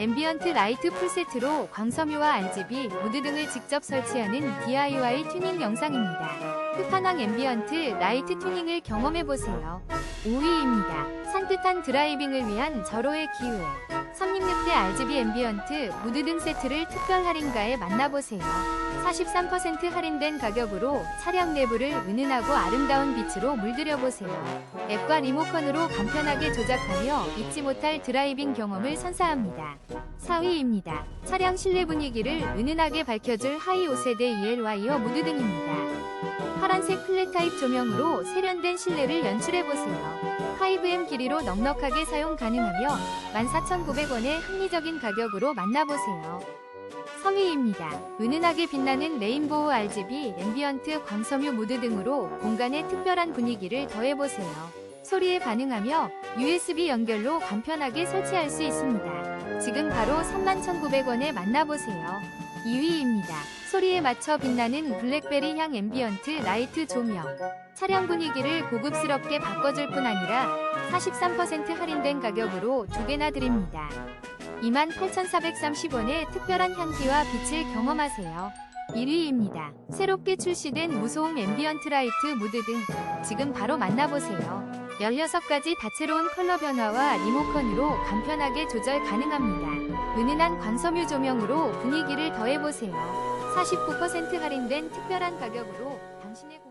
앰비언트 라이트 풀세트로 광섬유와 RGB, 모드 등을 직접 설치하는 DIY 튜닝 영상입니다. 끝판왕 앰비언트 라이트 튜닝을 경험해보세요. 5위입니다. 산뜻한 드라이빙을 위한 절호의 기회. 선립6대 RGB 앰비언트, 무드 등 세트를 특별 할인가에 만나보세요. 43% 할인된 가격으로 차량 내부를 은은하고 아름다운 빛으로 물들여보세요. 앱과 리모컨으로 간편하게 조작하며 잊지 못할 드라이빙 경험을 선사합니다. 4위입니다. 차량 실내 분위기를 은은하게 밝혀줄 하이 5세대 EL 와이어 무드 등입니다. 파란색 플랫 타입 조명으로 세련된 실내를 연출해보세요. 5M 길이로 넉넉하게 사용 가능하며 14,900원의 합리적인 가격으로 만나보세요. 3위입니다. 은은하게 빛나는 레인보우 RGB, 앰비언트, 광섬유 모드 등으로 공간에 특별한 분위기를 더해보세요. 소리에 반응하며 USB 연결로 간편하게 설치할 수 있습니다. 지금 바로 31,900원에 만나보세요. 2위입니다. 소리에 맞춰 빛나는 블랙베리 향 앰비언트 라이트 조명. 차량 분위기를 고급스럽게 바꿔줄 뿐 아니라 43% 할인된 가격으로 두 개나 드립니다. 28,430원의 특별한 향기와 빛을 경험하세요. 1위입니다. 새롭게 출시된 무소음 앰비언트 라이트 무드 등 지금 바로 만나보세요. 16가지 다채로운 컬러 변화와 리모컨으로 간편하게 조절 가능합니다. 은은한 광섬유 조명으로 분위기를 더해보세요. 49% 할인된 특별한 가격으로 당신의 공...